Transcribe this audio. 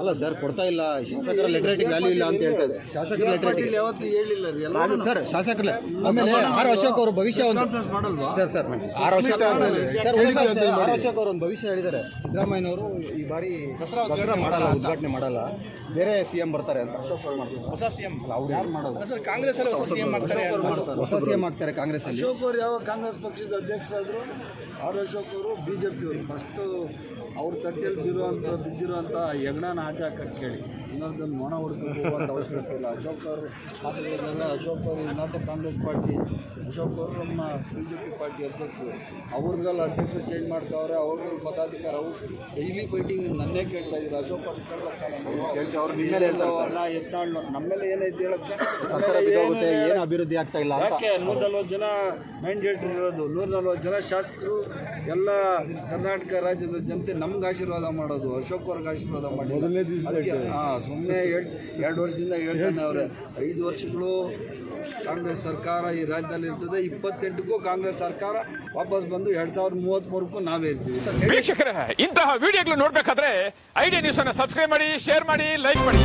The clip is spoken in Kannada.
ಅಲ್ಲ ಸರ್ ಕೊಡ್ತಾ ಇಲ್ಲ. ಶಾಸಕರ ಲೆಟರೇಟಿಂಗ್ ವ್ಯಾಲ್ಯೂ ಇಲ್ಲ ಅಂತ ಹೇಳ್ತಾ ಇದೆ. ಶಾಸಕರ ಲೆಟರೇಟಿಂಗ್ ಯಾವತ್ತು ಹೇಳಿಲ್ಲ ರೀ. ಎಲ್ಲ ಸರ್ ಶಾಸಕರ ಆಮೇಲೆ ಆರ್ ಅಶೋಕ್ ಅವರು ಭವಿಷ್ಯ ಒಂದು sir sir R Ashok sir R Ashok ಅವರು ಒಂದು ಭವಿಷ್ಯ ಹೇಳಿದ್ದಾರೆ. ಸಿದ್ದರಾಮಯ್ಯನವರು ಈ ಬಾರಿ ದಸರಾ ಮಾಡಲ್ಲ ಉದ್ಘಾಟನೆ ಮಾಡಲ್ಲ. ಬೇರೆ ಸಿಎಂ ಬರ್ತಾರೆ ಅಂತ ಹೊಸ ಸಿಎಂ ಅಲ್ಲ ಅವ್ರು ಯಾರು ಮಾಡೋದು? ಸರ್ ಕಾಂಗ್ರೆಸ್ ಅಲ್ಲಿ ಹೊಸ ಸಿಎಂ ಆಗ್ತಾರೆ ಹೊಸ ಸಿಎಂ ಆಗ್ತಾರೆ ಕಾಂಗ್ರೆಸ್ ಅಲ್ಲಿ. ಅಶೋಕ್ ಅವರು ಯಾವ ಕಾಂಗ್ರೆಸ್ ಪಕ್ಷದ ಅಧ್ಯಕ್ಷರಾದ್ರು ಆರ್ ಅಶೋಕ್ ಅವರು ಬಿಜೆಪಿ ಅವರು. ಫಸ್ಟ್ ಅವ್ರ ತಟ್ಟೆಯಲ್ಲಿ ಬಿರುವಂಥ ಬಿದ್ದಿರುವಂಥ ಹೆಗ್ಣಾನ ಆಚೆ ಹಾಕಕ್ಕೆ ಕೇಳಿ. ಇನ್ನೊಂದನ್ನು ಮೊಣ ಹುಡುಕುವಂಥ ಅವಶ್ಯಕತೆ ಇಲ್ಲ. ಅಶೋಕ್ ಅವರು ಮಾತುಗಳಿಗೆಲ್ಲ ಅಶೋಕ್ ಅವರು ನಾಟ ಕಾಂಗ್ರೆಸ್ ಪಾರ್ಟಿ ಅಶೋಕ್ ಅವರು ನಮ್ಮ ಬಿ ಜೆ ಪಿ ಪಾರ್ಟಿ ಅಧ್ಯಕ್ಷರು. ಅವ್ರದ್ದೆಲ್ಲ ಅಧ್ಯಕ್ಷರು ಚೇಂಜ್ ಮಾಡ್ತಾವ್ರೆ ಅವ್ರದ್ದು ಪದಾಧಿಕಾರ ಅವರು ಡೈಲಿ ಫೈಟಿಂಗ್ ನನ್ನೇ ಕೇಳ್ತಾ ಇದ್ದಾರೆ. ಅಶೋಕ್ ಅವ್ರು ಕೇಳ್ತಾರೆ ಅವ್ರು ನಮ್ಮೇಲೆ ಏನೈತೆ ಹೇಳಕ್ಕೆ? ಸರ್ಕಾರ ಬಿದ್ದೋಗುತ್ತೆ ಏನು ಅಭಿವೃದ್ಧಿ ಆಗ್ತಾ ಇಲ್ಲ ಯಾಕೆ? ನೂರ ನಲ್ವತ್ತು ಜನ ಮ್ಯಾಂಡೇಟ್ ಇರೋದು. ನೂರ ನಲ್ವತ್ತು ಜನ ಶಾಸಕರು ಎಲ್ಲ ಕರ್ನಾಟಕ ರಾಜ್ಯದ ಜನತೆ ನಮ್ಗೆ ಆಶೀರ್ವಾದ ಮಾಡೋದು ಅಶೋಕ್ ಅವ್ರಿಗೆ ಆಶೀರ್ವಾದ ಮಾಡಿ. ಹಾಂ ಸುಮ್ಮನೆ ಎರಡು ವರ್ಷದಿಂದ ಹೇಳ್ತಾನೆ ಅವರೇ ಐದು ವರ್ಷಗಳು ಕಾಂಗ್ರೆಸ್ ಸರ್ಕಾರ ಈ ರಾಜ್ಯದಲ್ಲಿ ಇರ್ತದೆ ಇಪ್ಪತ್ತೆಂಟಕ್ಕೂ ಕಾಂಗ್ರೆಸ್ ಸರ್ಕಾರ ವಾಪಸ್ ಬಂದು ಎರಡು ಸಾವಿರದ ಮೂವತ್ತ್ಮೂರಕ್ಕೂ ನಾವೇ ಇರ್ತೀವಿ. ವೀಕ್ಷಕರೇ ಇಂತಹ ವಿಡಿಯೋಗಳು ನೋಡ್ಬೇಕಾದ್ರೆ ಐಡಿಯಾ ನ್ಯೂಸ್ ಅನ್ನು ಸಬ್ಸ್ಕ್ರೈಬ್ ಮಾಡಿ ಶೇರ್ ಮಾಡಿ ಲೈಕ್ ಮಾಡಿ.